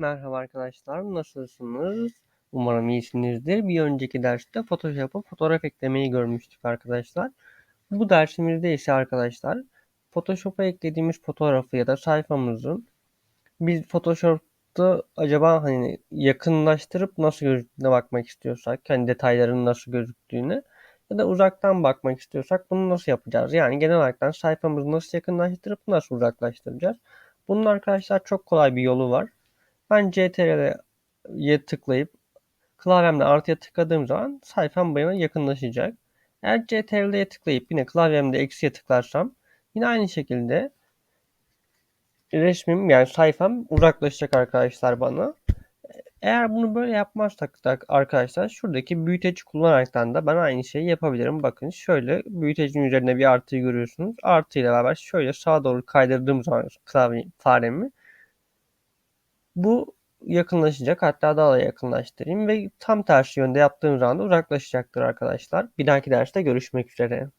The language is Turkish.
Merhaba arkadaşlar, nasılsınız? Umarım iyisinizdir. Bir önceki derste Photoshop'a fotoğraf eklemeyi görmüştük arkadaşlar. Bu dersimizde ise arkadaşlar Photoshop'a eklediğimiz fotoğrafı ya da sayfamızın biz Photoshop'ta acaba hani yakınlaştırıp nasıl gözüktüğüne bakmak istiyorsak, hani detayların nasıl gözüktüğüne ya da uzaktan bakmak istiyorsak bunu nasıl yapacağız? Yani genel olarak sayfamızı nasıl yakınlaştırıp nasıl uzaklaştıracağız? Bunun arkadaşlar çok kolay bir yolu var. Ben CTRL'ye tıklayıp klavyemle artıya tıkladığım zaman sayfam bana yakınlaşacak. Eğer CTRL'ye tıklayıp yine klavyemde eksiye tıklarsam yine aynı şekilde resmim yani sayfam uzaklaşacak arkadaşlar bana. Eğer bunu böyle yapmazsak da arkadaşlar şuradaki büyüteci kullanaraktan da ben aynı şeyi yapabilirim. Bakın şöyle büyütecinin üzerinde bir artıyı görüyorsunuz. Artı ile beraber şöyle sağa doğru kaydırdığım zaman klavye faremi bu yakınlaşacak. Hatta daha da yakınlaştırayım ve tam tersi yönde yaptığım zaman da uzaklaşacaktır arkadaşlar. Bir dahaki derste görüşmek üzere.